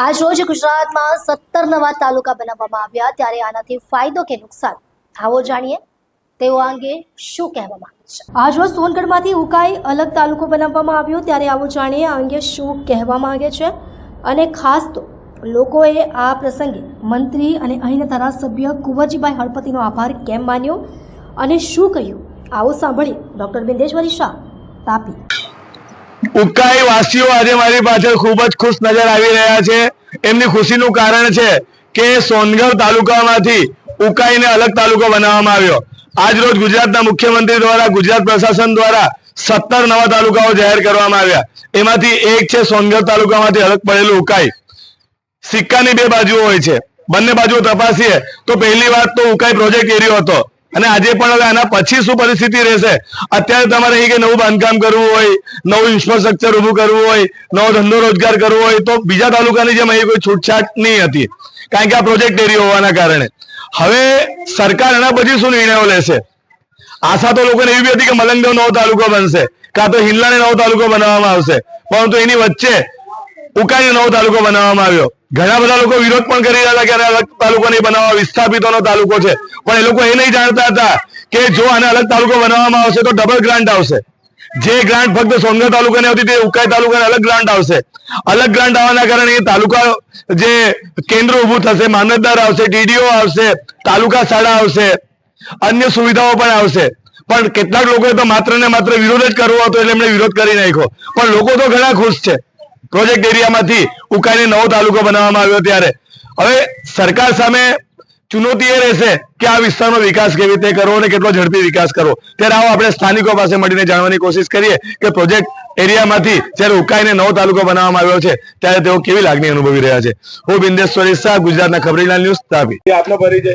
આજ રોજ ગુજરાતમાં સત્તર નવા તાલુકા બનાવવામાં આવ્યા ત્યારે આનાથી ફાયદો કે નુકસાન? આવો જાણીએ. તેઓ અંગે શું કહેવામાં માંગે છે? આજ રોજ સોનગઢમાંથી ઉકાઈ અલગ તાલુકો બનાવવામાં આવ્યો ત્યારે આવો જાણીએ આ અંગે શું કહેવા માંગે છે? અને ખાસ તો લોકોએ આ પ્રસંગે મંત્રી અને અહીંના ધારાસભ્ય કુંવરજીભાઈ હળપતિનો આભાર કેમ માન્યો? અને શું કહ્યું? આવો સાંભળીએ ડોક્ટર બિંદેશ્વરી શાહ, તાપી. ઉકાઈ વાસીઓ આજે મારી પાછળ ખૂબ જ ખુશ નજર આવી રહ્યા છે. એમની ખુશીનું કારણ છે કે સોનગઢ તાલુકામાંથી ઉકાઈને અલગ તાલુકો બનાવવામાં આવ્યો. આજ રોજ ગુજરાતના મુખ્યમંત્રી દ્વારા ગુજરાત પ્રશાસન દ્વારા સત્તર નવા તાલુકાઓ જાહેર કરવામાં આવ્યા. એમાંથી એક છે સોનગઢ તાલુકામાંથી અલગ પડેલું ઉકાઈ. સિક્કાની બે બાજુઓ હોય છે. બંને બાજુઓ તપાસીએ તો પહેલી વાત તો ઉકાઈ પ્રોજેક્ટ એરિયો હતો. અને આજે પણ હવે આના પછી શું પરિસ્થિતિ રહેશે? અત્યારે તમારે અહીં કે નવું બાંધકામ કરવું હોય, નવું ઇન્ફ્રાસ્ટ્રક્ચર ઊભું કરવું હોય, નવો ધંધો રોજગાર કરવો હોય, તો બીજા તાલુકાની જેમ અહીં કોઈ છૂટછાટ નહીં હતી. કારણ કે આ પ્રોજેક્ટ એરિયો હોવાના કારણે. હવે સરકાર એના પછી શું નિર્ણયો લેશે? આશા તો લોકોને એવી હતી કે મલંગદેવ નવો તાલુકો બનશે, કાં તો હિલ્લાને નવો તાલુકો બનાવવામાં આવશે. પરંતુ એની વચ્ચે ઉકાઈ નવો તાલુકો બનાવવામાં આવ્યો. ઘણા બધા લોકો વિરોધ પણ કરી રહ્યા હતા કે અલગ તાલુકો નહીં બનાવવા, વિસ્થાપિતોનો તાલુકો છે. પણ એ લોકો એ નહીં જાણતા હતા કે જો આને અલગ તાલુકો બનાવવામાં આવશે તો ડબલ ગ્રાન્ટ આવશે. જે ગ્રાન્ટ ફક્ત સોનગઢ તાલુકાને આવતી તે ઉકાઈ તાલુકાને અલગ ગ્રાન્ટ આવશે. અલગ ગ્રાન્ટ આવવાના કારણે એ તાલુકા જે કેન્દ્ર ઊભું થશે, મામલતદાર આવશે, ડીડીઓ આવશે, તાલુકા શાળા આવશે, અન્ય સુવિધાઓ પણ આવશે. પણ કેટલાક લોકોએ તો માત્ર ને માત્ર વિરોધ જ કરવો હતો, એટલે એમણે વિરોધ કરી નાખ્યો. પણ લોકો તો ઘણા ખુશ છે. પ્રોજેક્ટ એરિયામાંથી ઉકાઈને નવો તાલુકો બનાવવામાં આવ્યો ત્યારે. હવે સરકાર સામે ચુનૌતી એ રહેશે કે આ વિસ્તારનો વિકાસ કેવી રીતે કરવો અને કેટલો ઝડપી વિકાસ કરવો. ત્યારે આવો આપણે સ્થાનિકો પાસે મળીને જાણવાની કોશિશ કરીએ કે પ્રોજેક્ટ એરિયામાંથી જ્યારે ઉકાઈને નવો તાલુકો બનાવવામાં આવ્યો છે ત્યારે તેઓ કેવી લાગણી અનુભવી રહ્યા છે. હું બિંદેશ્વરી શાહ ગુજરાતના ખબરીલાલ ન્યૂઝ તાપી. આપનો પરિચય.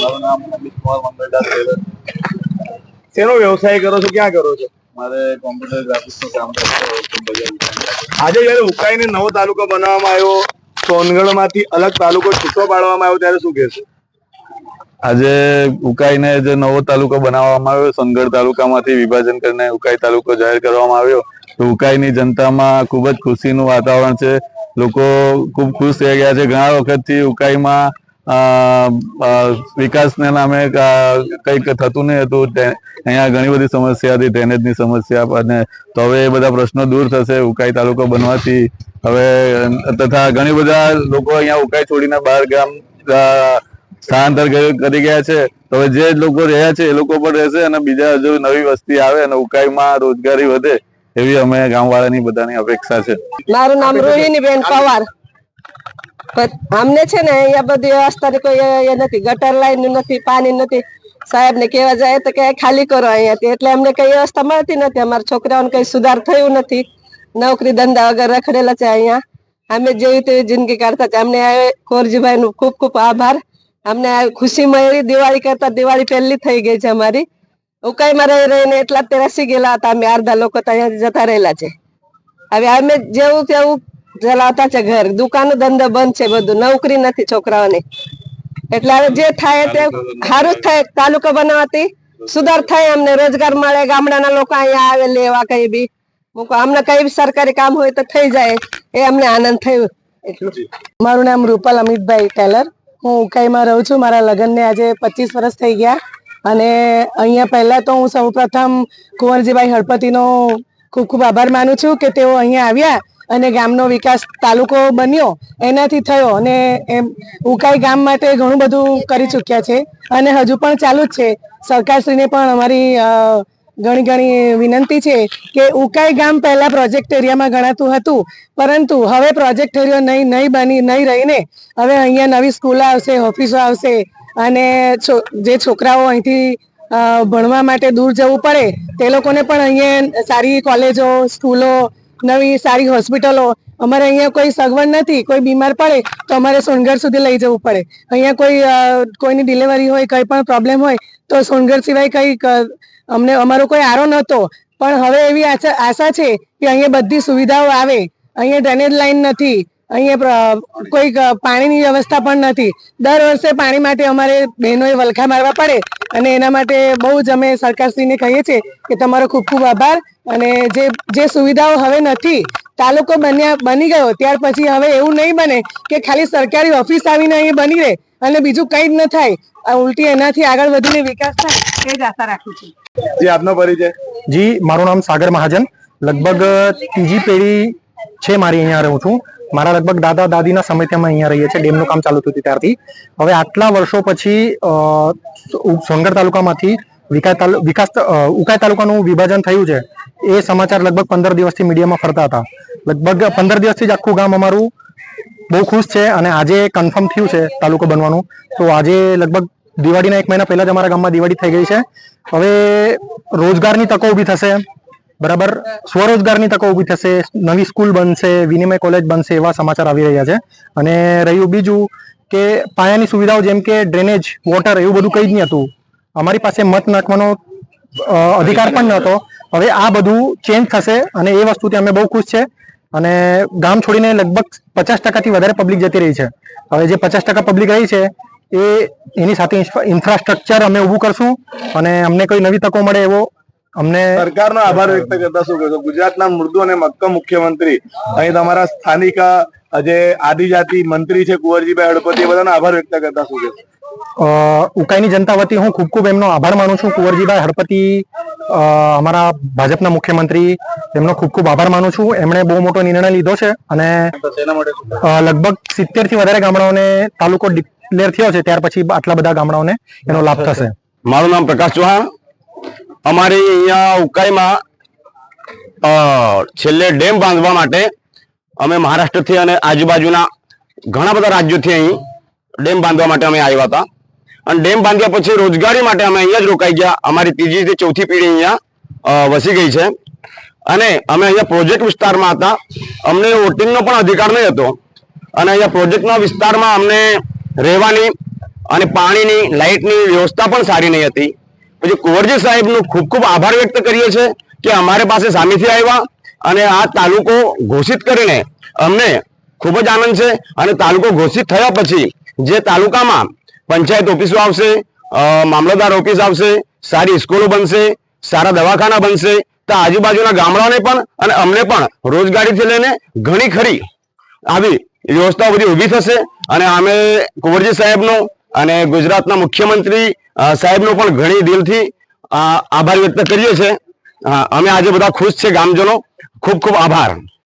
મારું નામ અમિત કુમાર મંગળદાસ શેનો વ્યવસાય કરો છો ક્યાં કરો છો? મારે કોમ્પ્યુટર ગ્રાફિક્સનું કામ કરતો આજે જયારે ઉકાઈને નવો તાલુકો બનાવવામાં આવ્યો સોનગઢમાંથી અલગ તાલુકો છૂટો પાડવામાં આવ્યો ત્યારે શું કહેશો? આજે ઉકાઈને જે નવો તાલુકો બનાવવામાં આવ્યો સોનગઢ તાલુકામાંથી વિભાજન કરીને ઉકાઈ તાલુકો જાહેર કરવામાં આવ્યો તો ઉકાઈની જનતામાં ખૂબ જ ખુશીનું વાતાવરણ છે. લોકો ખૂબ ખુશ થઈ ગયા છે. ઘણા વખતથી ઉકાઈમાં વિકાસને નામે કંઈક થતું નહીં હતું. અહીંયા ઘણી બધી સમસ્યા હતી, ડ્રેનેજની સમસ્યા, અને તો હવે એ બધા પ્રશ્નો દૂર થશે, ઉકાઈ તાલુકો બનવાથી. હવે, તથા ઘણી બધા લોકો અહીંયા ઉકાઈ છોડીને બહાર ગામ સ્થળાંતર કરી ગયા છે. તો હવે જે લોકો રહ્યા છે, એ લોકો પણ રહેશે અને બીજા હજુ નવી વસ્તી આવે અને ઉકાઈમાં રોજગારી વધે, એવી અમે ગામવાળાની બધાની અપેક્ષા છે. મારું નામ રોહિણીબેન પવાર. અમને છે ને અહીંયા બધી વ્યવસ્થા કોઈ એ નથી. ગટર લાઈન નથી, પાણી નથી. સાહેબ ને કેવા જાય તો કે ખાલી કરો અહીંયાથી. એટલે અમને કઈ વ્યવસ્થા મળતી નથી. અમારા છોકરાઓને કઈ સુધાર થયું નથી. નોકરી ધંધા વગર રખડેલા છે અહીંયા. અમે જેવી તેવી જિંદગી કાઢતા છે. અમને કોરજીભાઈ નું ખૂબ ખૂબ આભાર. અમને ખુશી મળી. દિવાળી કરતા દિવાળી પહેલી થઈ ગઈ છે અમારી. ઉકાઈમાં રહી રહીને એટલા તે રસી ગયેલા હતા. અમે અડધા લોકો તો અહીંયા જતા રહેલા છે. હવે અમે જેવું તેવું ચલાવતા છે ઘર. દુકાનો ધંધો બંધ છે બધું. નોકરી નથી છોકરાઓની. એટલે હવે જે થાય તે સારું થાય. તાલુકો બનાવવાથી સુધાર થાય અમને. રોજગાર મળે. ગામડાના લોકો અહીંયા આવે લેવા કઈ બી. મૂકો અમને કઈ બી સરકારી કામ હોય તો થઈ જાય. એ અમને આનંદ થયો. એટલું. મારું નામ રૂપલ અમિતભાઈ ટેલર. હું ઉકાઈમાં રહું છું. મારા લગ્નને આજે પચીસ વર્ષ થઈ ગયા. અને અહીંયા પહેલા તો હું સૌ પ્રથમ કુંવરજીભાઈ હળપતિનો ખૂબ ખૂબ આભાર માનું છું કે તેઓ અહીંયા આવ્યા. અને ગામનો વિકાસ તાલુકો બન્યો, એનાથી થયો અને એમ ઉકાઈ ગામ માટે ઘણું બધું કરી ચૂક્યા છે. અને હજુ પણ ચાલુ જ છે. સરકારશ્રીને પણ અમારી ઘણી ઘણી વિનંતી છે કે ઉકાઈ ગામ પહેલા પ્રોજેક્ટ એરિયામાં ગણાતું હતું, પરંતુ હવે પ્રોજેક્ટ એરિયો નહીં નહીં બની, નહીં રહીને હવે અહીંયા નવી સ્કૂલો આવશે, ઓફિસો આવશે અને જે છોકરાઓ અહીંથી ભણવા માટે દૂર જવું પડે, તે લોકોને પણ અહીંયા સારી કોલેજો, સ્કૂલો નવી સારી હોસ્પિટલો, અમારે અહીંયા કોઈ સગવડ નથી, કોઈ બીમાર પડે, તો અમારે સોનગઢ સુધી લઈ જવું પડે. અહીંયા કોઈ કોઈની ડિલિવરી હોય, કંઈ પણ પ્રોબ્લેમ હોય, તો સોનગઢ સિવાય કંઈ અમને, અમારો કોઈ આરો નહોતો. પણ હવે એવી આશા છે કે અહીંયા બધી સુવિધાઓ આવે. અહીંયા ડ્રેનેજ લાઈન નથી. અહીંયા કોઈક પાણીની વ્યવસ્થા પણ નથી. દર વર્ષે પાણી માટે અમારે બહેનોએ વલખા મારવા પડે અને એના માટે બહુ જ અમે સરકારશ્રીને કહીએ છીએ કે તમારો ખૂબ ખૂબ આભાર અને જે જે સુવિધાઓ હવે નથી તાલુકો બન્યા બની ગયો ત્યાર પછી હવે એવું નહીં બને કે ખાલી સરકારી ઓફિસ આવીને અહીં બની રહે અને બીજું કંઈ જ ન થાય. આ ઉલટી એનાથી આગળ વધીને વિકાસ થાય એ જ આશા રાખું છું. જી આપનો પરિચય. જી મારું નામ સાગર મહાજન. લગભગ ત્રીજી પેઢી છે મારી અહીંયા રહું છું. મારા લગભગ દાદા દાદીના સમયથી અમે અહીંયા રહીએ છીએ, ડેમનું કામ ચાલુ થયું ત્યારથી. હવે આટલા વર્ષો પછી સોનગઢ તાલુકામાંથી વિકાસ ઉકાઈ તાલુકાનું વિભાજન થયું છે, એ સમાચાર લગભગ પંદર દિવસથી મીડિયામાં ફરતા હતા. લગભગ પંદર દિવસથી જ આખું ગામ અમારું બહુ ખુશ છે અને આજે કન્ફર્મ થયું છે તાલુકો બનવાનું. તો આજે લગભગ દિવાળીના એક મહિના પહેલા જ અમારા ગામમાં દિવાળી થઈ ગઈ છે. હવે રોજગારની તકો ઊભી થશે. બરાબર? સ્વરોજગારની તકો ઊભી થશે નવી સ્કૂલ બનશે વિનિમય કોલેજ બનશે એવા સમાચાર આવી રહ્યા છે. અને રહ્યું બીજું કે પાયાની સુવિધાઓ જેમ કે ડ્રેનેજ વોટર એવું બધું કંઈ જ નહીં હતું. અમારી પાસે મત નાખવાનો અધિકાર પણ નહોતો. હવે આ બધું ચેન્જ થશે અને એ વસ્તુથી અમે બહુ ખુશ છે. અને ગામ છોડીને લગભગ પચાસ ટકાથી વધારે પબ્લિક જતી રહી છે. હવે જે પચાસ ટકા પબ્લિક રહી છે એ એની સાથે ઇન્ફ્રાસ્ટ્રક્ચર અમે ઊભું કરશું અને અમને કોઈ નવી તકો મળે એવો અમને સરકારનો આભાર વ્યક્ત કરતા શું કહેશો ગુજરાતના મૃદુ અને મક્કમ મુખ્યમંત્રી અહીં તમારા સ્થાનિક જે આદિજાતિ મંત્રી છે કુંવરજીભાઈ હળપતિ એ બધાનો આભાર વ્યક્ત કરતા શું કહેશો ઉકાઈની જનતા વતી હું ખૂબ ખૂબ એમનો આભાર માનું છું. કુંવરજીભાઈ હળપતિ અમારા ભાજપના મુખ્યમંત્રી એમનો ખૂબ ખૂબ આભાર માનું છું. એમણે બહુ મોટો નિર્ણય લીધો છે અને લગભગ સિત્તેરથી વધારે ગામડાઓને તાલુકો ડિક્લેર થયો છે. ત્યાર પછી આટલા બધા ગામડાઓને એનો લાભ થશે. મારું નામ પ્રકાશ ચૌહાણ. અમારી અહીંયા ઉકાઈમાં છેલ્લે ડેમ બાંધવા માટે અમે મહારાષ્ટ્રથી અને આજુબાજુના ઘણા બધા રાજ્યોથી અહીં ડેમ બાંધવા માટે અમે આવ્યા હતા. અને ડેમ બાંધ્યા પછી રોજગારી માટે અમે અહીંયા જ રોકાઈ ગયા. અમારી ત્રીજી ચોથી પેઢી અહીંયા વસી ગઈ છે. અને અમે અહીંયા પ્રોજેક્ટ વિસ્તારમાં હતા. અમને વોટિંગનો પણ અધિકાર નહીં હતો. અને અહીંયા પ્રોજેક્ટના વિસ્તારમાં અમને રહેવાની અને પાણીની, લાઇટની વ્યવસ્થા પણ સારી નહીં હતી. પછી કુંવરજી સાહેબનું ખૂબ ખૂબ આભાર વ્યક્ત કરીએ છીએ કે અમારી પાસે સામેથી આવ્યા અને આ તાલુકો ઘોષિત કરીને અમને ખૂબ જ આનંદ છે અને તાલુકો ઘોષિત થયા પછી જે તાલુકામાં પંચાયત ઓફિસો આવશે મામલતદાર ઓફિસ આવશે, સારી સ્કૂલો બનશે, સારા દવાખાના બનશે, તો આજુબાજુના ગામડાઓને પણ અને અમને પણ રોજગારીથી લઈને ઘણી ખરી આવી વ્યવસ્થાઓ બધી ઊભી થશે. અને અમે કુંવરજી સાહેબનો અને ગુજરાતના મુખ્યમંત્રી સાહેબનો પણ ઘણી દિલથી આભાર વ્યક્ત કરીએ છીએ. અમે આજે બધા ખુશ છે ગામજનો. ખૂબ ખૂબ આભાર.